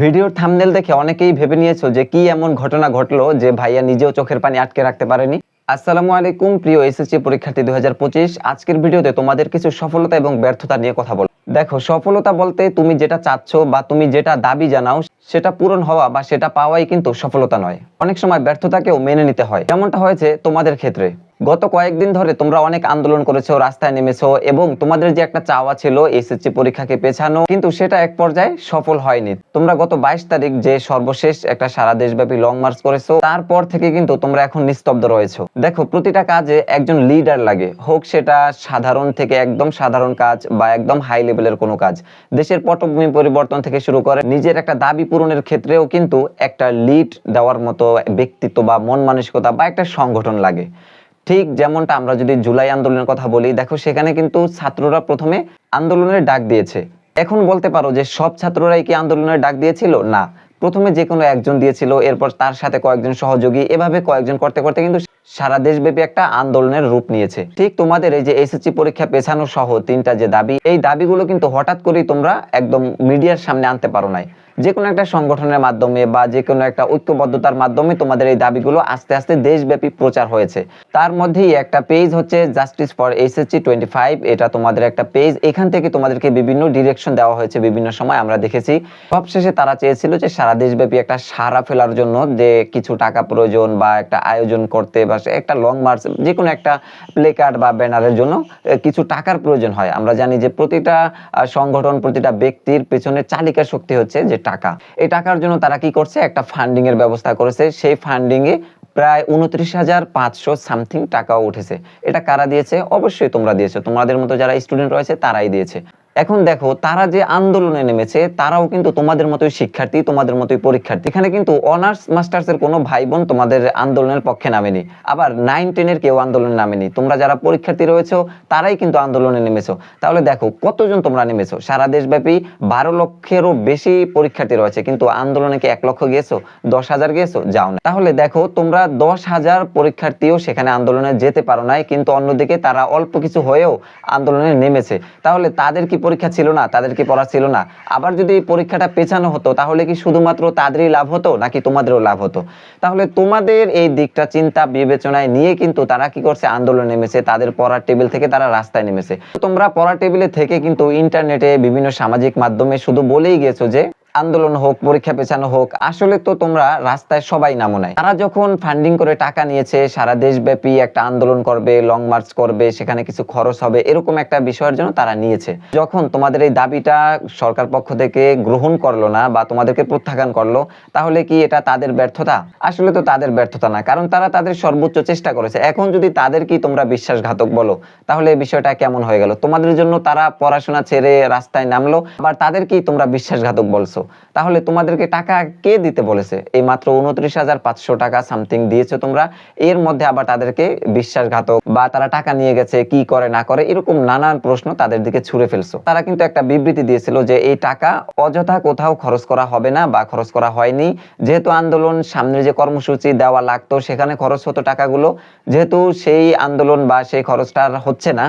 ভিডিওর থামনেল দেখে অনেকেই ভেবে নিয়েছো যে কি এমন ঘটনা ঘটলো যে ভাইয়া নিজেও চোখের পানি আটকে রাখতে পারেনি। আসসালামু আলাইকুম, প্রিয় এসএসসি পরীক্ষার্থী দু হাজার পঁচিশ। আজকের ভিডিওতে তোমাদের কিছু সফলতা এবং ব্যর্থতা নিয়ে কথা বলব। দেখো, সফলতা বলতে তুমি যেটা চাচ্ছ বা তুমি যেটা দাবি জানাও, সেটা পূরণ হওয়া বা সেটা পাওয়াই কিন্তু সফলতা নয়। অনেক সময় ব্যর্থতাকেও মেনে নিতে হয়। যেমনটা হয়েছে তোমাদের ক্ষেত্রে। গত কয়েকদিন ধরে তোমরা অনেক আন্দোলন করেছ, রাস্তায় নেমেছো এবং তোমাদের যে একটা চাওয়া ছিল এসএসসি পরীক্ষাকে পেছানো, কিন্তু সেটা এক পর্যায়ে সফল হয়নি। তোমরা গত বাইশ তারিখ যে সর্বশেষ একটা সারা দেশব্যাপী লং মার্চ করেছ, তারপর থেকে কিন্তু তোমরা এখন নিস্তব্ধ রয়েছো। দেখো, প্রতিটা কাজে একজন লিডার লাগে, হোক সেটা সাধারণ থেকে একদম সাধারণ কাজ বা একদম হাই লেভেলের কোনো কাজ। দেশের পটভূমি পরিবর্তন থেকে শুরু করে নিজের একটা দাবি পূরণের ক্ষেত্রেও কিন্তু একটা লিড দেওয়ার মতো ব্যক্তিত্ব বা মন মানসিকতা বা একটা সংগঠন লাগে। ঠিক যেমনটা আমরা যদি জুলাই আন্দোলনের কথা বলি, দেখো সেখানে কিন্তু ছাত্ররা প্রথমে আন্দোলনের ডাক দিয়েছে। এখন বলতে পারো যে সব ছাত্ররাই কি আন্দোলনের ডাক দিয়েছিল? না। প্রথমে যে কোনো একজন দিয়েছিল, এরপর তার সাথে কয়েকজন সহযোগী, এভাবে কয়েকজন করতে করতে কিন্তু সারা দেশব্যাপী একটা আন্দোলনের রূপ নিয়েছে। ঠিক তোমাদের এই যে এসএসসি পরীক্ষা পেছানো সহ তিনটা যে দাবি, এই দাবিগুলো কিন্তু হঠাৎ করেই তোমরা একদম মিডিয়ার সামনে আনতে পারো নাই। যে কোনো একটা সংগঠনের মাধ্যমে বা যে কোনো একটা ঐক্যবদ্ধতার মাধ্যমে তোমাদের এই দাবিগুলো আস্তে আস্তে দেশব্যাপী প্রচার হয়েছে। তার মধ্যেই একটা পেজ হচ্ছে justice for SSC twenty five এটা তোমাদের একটা পেজ এখান থেকে তোমাদেরকে বিভিন্ন ডিরেকশন দেওয়া হয়েছে বিভিন্ন সময়। আমরা দেখেছি, সবশেষে তারা চেয়েছিল যে সারা দেশব্যাপী একটা সারা ফেলার জন্য যে কিছু টাকা প্রয়োজন বা একটা আয়োজন করতে বা একটা লং মার্চ যে কোনো একটা প্লে কার্ড বা ব্যানারের জন্য কিছু টাকার প্রয়োজন হয়। আমরা জানি যে প্রতিটা সংগঠন, প্রতিটা ব্যক্তির পেছনে চালিকা শক্তি হচ্ছে যে টাকা। এই টাকার জন্য তারা কি করছে? একটা ফান্ডিং এর ব্যবস্থা করেছে। সেই ফান্ডিং এ প্রায় উনত্রিশ হাজার পাঁচশো সামথিং টাকাও উঠেছে। এটা কারা দিয়েছে? অবশ্যই তোমরা দিয়েছ। তোমাদের মতো যারা স্টুডেন্ট রয়েছে, তারাই দিয়েছে। এখন দেখো, তারা যে আন্দোলনে নেমেছে, তারাও কিন্তু তোমাদের মতোই শিক্ষার্থী, তোমাদের মতোই পরীক্ষার্থী। এখানে কিন্তু অনার্স মাস্টার্স এর কোনো ভাই বোন তোমাদের আন্দোলনের পক্ষে নামেনি। আবার নাইন টেনের কেউ আন্দোলনে নামেনি। তোমরা যারা পরীক্ষার্থী রয়েছো, তারাই কিন্তু আন্দোলনে নেমেছো। তাহলে দেখো, কতজন তোমরা নেমেছো? সারা দেশব্যাপী বারো লক্ষেরও বেশি পরীক্ষার্থী রয়েছে। কিন্তু আন্দোলনে কি এক লক্ষ গিয়েছো? দশ হাজার গিয়েছো? যাও না। তাহলে দেখো, তোমরা দশ হাজার পরীক্ষার্থীও সেখানে আন্দোলনে যেতে পারো নাই। কিন্তু অন্যদিকে তারা অল্প কিছু হয়েও আন্দোলনে নেমেছে। তাহলে তাদের কি পরীক্ষা ছিল না তাদেরকে পড়া ছিল না? আবার যদি এই পরীক্ষাটা পেছানো হতো, তাহলে কি শুধুমাত্র তাদেরই লাভ হতো, নাকি তোমাদেরও লাভ হতো? তাহলে তোমাদের এই দিকটা চিন্তা বিবেচনায় নিয়ে কিন্তু তারা কি করছে? আন্দোলন নেমেছে, তাদের পড়ার টেবিল থেকে তারা রাস্তায় নেমেছে। তোমরা পড়ার টেবিলে থেকে কিন্তু ইন্টারনেটে বিভিন্ন সামাজিক মাধ্যমে শুধু বলেই গেছো যে আন্দোলন হোক, পরীক্ষা পেছানো হোক, আসলে তো তোমরা রাস্তায় সবাই নামো নাই। তারা যখন ফান্ডিং করে টাকা নিয়েছে, সারা দেশব্যাপী একটা আন্দোলন করবে লং মার্চ করবে, সেখানে কিছু খরচ হবে, এরকম একটা বিষয়ের জন্য তারা নিয়েছে। যখন তোমাদের এই দাবিটা সরকার পক্ষ থেকে গ্রহণ করল না বা তোমাদেরকে প্রত্যাখ্যান করল, তাহলে কি এটা তাদের ব্যর্থতা? আসলে তো তাদের ব্যর্থতা না, কারণ তারা তাদের সর্বোচ্চ চেষ্টা করেছে। এখন যদি তাদের কি তোমরা বিশ্বাসঘাতক বলো, তাহলে এই বিষয়টা কেমন হয়ে গেল? তোমাদের জন্য তারা পড়াশোনা ছেড়ে রাস্তায় নামলো, আবার তাদেরকেই তোমরা বিশ্বাসঘাতক বলছো? তাহলে তোমাদেরকে টাকা কে দিতে বলেছে? এই মাত্র উনত্রিশ হাজার পাঁচশো টাকা সামথিং দিয়েছ তোমরা। এর মধ্যে আবার তাদেরকে বিশ্বাসঘাতক বা তারা টাকা নিয়ে গেছে, কি করে, না করে, এরকম নানান প্রশ্ন তাদের দিকে ছুড়ে ফেলছো। তারা কিন্তু একটা বিবৃতি দিয়েছিল যে এই টাকা অযথা কোথাও খরচ করা হবে না বা খরচ করা হয়নি। যেহেতু আন্দোলন সামনে যে কর্মসূচি দেওয়া লাগতো, সেখানে খরচ হতো টাকাগুলো। যেহেতু সেই আন্দোলন বা সেই খরচটা হচ্ছে না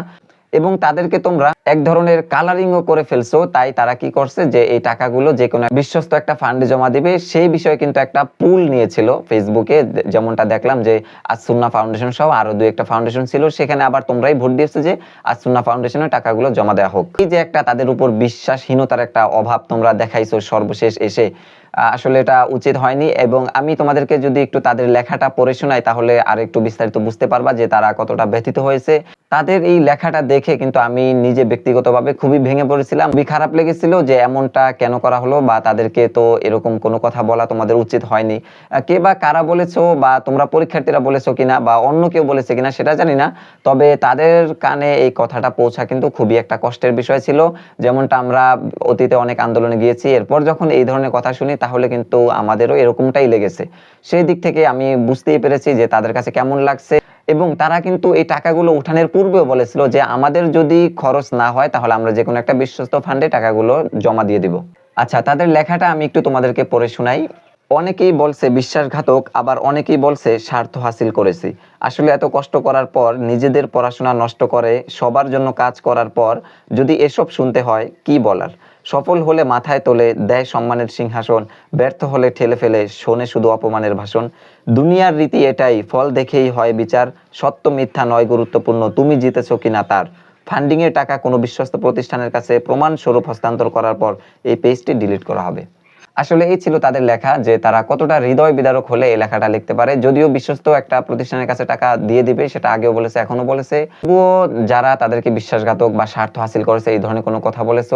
এবং তাদেরকে তোমরা এক ধরনের কালারিংও করে ফেলছো, তাই তারা কি করছে যে এই টাকাগুলো যে কোনো বিশ্বস্ত একটা ফান্ডে জমা দিবে। সেই বিষয়ে কিন্তু একটা পুল নিয়েছিল ফেসবুকে যেমনটা দেখলাম যে আসুন্না ফাউন্ডেশন সহ আরও দুই একটা ফাউন্ডেশন ছিল। সেখানে আবার তোমরাই ভোট দিয়েছ যে আসুন্না ফাউন্ডেশনের টাকাগুলো জমা দেওয়া হোক। এই যে একটা তাদের উপর বিশ্বাসহীনতার একটা অভাব তোমরা দেখাইছো সর্বশেষ এসে। আসলে এটা উচিত হয়নি এবং আমি তোমাদেরকে যদি একটু তাদের লেখাটা পড়ে শোনাই তাহলে আর একটু বিস্তারিত বুঝতে পারবা যে তারা কতটা ব্যথিত হয়েছে। তাদের এই লেখাটা দেখে কিন্তু আমি নিজে ব্যক্তিগতভাবে খুবই ভেঙে পড়েছিলাম। খুবই খারাপ লেগেছিল যে এমনটা কেন করা হলো বা তাদেরকে তো এরকম কোনো কথা বলা তোমাদের উচিত হয়নি। কে বা কারা বলেছ বা তোমরা পরীক্ষার্থীরা বলেছ কিনা বা অন্য কেউ বলেছে কিনা সেটা জানি না। তবে তাদের কানে এই কথাটা পৌঁছা কিন্তু খুবই একটা কষ্টের বিষয় ছিল। যেমনটা আমরা অতীতে অনেক আন্দোলনে গিয়েছি, এরপর যখন এই ধরনের কথা শুনি তাহলে কিন্তু আমাদেরও এরকমটাই লেগেছে। সেই দিক থেকে আমি বুঝতেই পেরেছি যে তাদের কাছে কেমন লাগছে এবং তারা কিন্তু এই টাকাগুলো উঠানের পূর্বেও বলেছিল যে আমাদের যদি খরচ না হয় তাহলে আমরা যে কোনো একটা বিশ্বস্ত ফান্ডে টাকাগুলো জমা দিয়ে দিব। আচ্ছা তাদের লেখাটা আমি একটু তোমাদেরকে পড়ে শোনাই। অনেকেই বলছে বিশ্বাসঘাতক, আবার অনেকেই বলছে স্বার্থ হাসিল করেছি। আসলে এত কষ্ট করার পর, নিজেদের পড়াশোনা নষ্ট করে, সবার জন্য কাজ করার পর যদি এসব শুনতে হয়, কি বলার? সফল হলে মাথায় তোলে, দেয় সম্মানের সিংহাসন, ব্যর্থ হলে ঠেলে ফেলে, শোনে শুধু অপমানের ভাষণ। দুনিয়ার রীতি এটাই, ফল দেখেই হয় বিচার, সত্য মিথ্যা নয় গুরুত্বপূর্ণ, তুমি জিতেছো কিনা তার। ফান্ডিং এর টাকা কোনো বিশ্বস্ত প্রতিষ্ঠানের কাছে প্রমাণ স্বরূপ হস্তান্তর করার পর এই পেজটি ডিলিট করা হবে। আসলে এই ছিল তাদের লেখা যে তারা কতটা হৃদয় বিদারক হলে এই লেখাটা লিখতে পারে। যদিও বিশ্বস্ত একটা প্রতিষ্ঠানের কাছে টাকা দিয়ে দিবে, সেটা আগেও বলেছে এখনও বলেছে। তবুও যারা তাদেরকে বিশ্বাসঘাতক বা স্বার্থ হাসিল করেছে, এই ধরনের কোনো কথা বলেছ,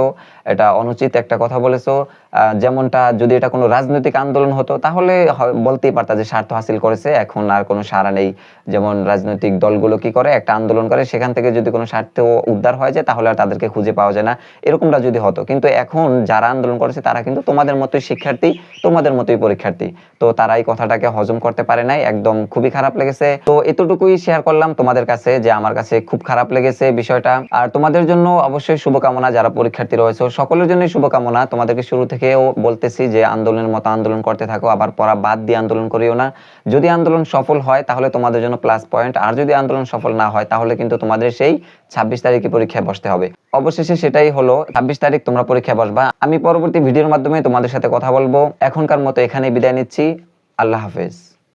এটা অনুচিত একটা কথা বলেছ যেমনটা যদি এটা কোনো রাজনৈতিক আন্দোলন হতো, তাহলে বলতেই পারতা যে স্বার্থ হাসিল করেছে, এখন আর কোনো সারা নেই। যেমন রাজনৈতিক দলগুলো কি করে? একটা আন্দোলন করে, সেখান থেকে যদি কোনো স্বার্থ উদ্ধার হয়ে যায়, তাহলে আর তাদেরকে খুঁজে পাওয়া যায় না। এরকমটা যদি হতো, কিন্তু এখন যারা আন্দোলন করেছে, তারা কিন্তু তোমাদের মতোই শিক্ষার্থী, তোমাদের মতোই পরীক্ষার্থী। তো তারা এই কথাটাকে হজম করতে পারে নাই, একদম খুবই খারাপ লেগেছে। তো এতটুকুই শেয়ার করলাম তোমাদের কাছে যে আমার কাছে খুব খারাপ লেগেছে বিষয়টা। আর তোমাদের জন্য অবশ্যই শুভকামনা, যারা পরীক্ষার্থী রয়েছে, সকলের জন্যই শুভকামনা। তোমাদেরকে শুরু থেকেও বলতেছি যে আন্দোলনের মতো আন্দোলন করতে থাকো, আবার পড়া বাদ দিয়ে আন্দোলন করিও না। যদি আন্দোলন সফল হয়, তাহলে তোমাদের জন্য প্লাস পয়েন্ট আর যদি আন্দোলন সফল না হয়, তাহলে কিন্তু তোমাদের সেই ছাব্বিশ তারিখে পরীক্ষায় বসতে হবে। অবশেষে সেটাই হলো, ছাব্বিশ তারিখ তোমরা পরীক্ষা বসবা। আমি পরবর্তী ভিডিওর মাধ্যমে তোমাদের সাথে কথা বলব। এখনকার মতো এখানে বিদায় নিচ্ছি। আল্লাহ হাফেজ।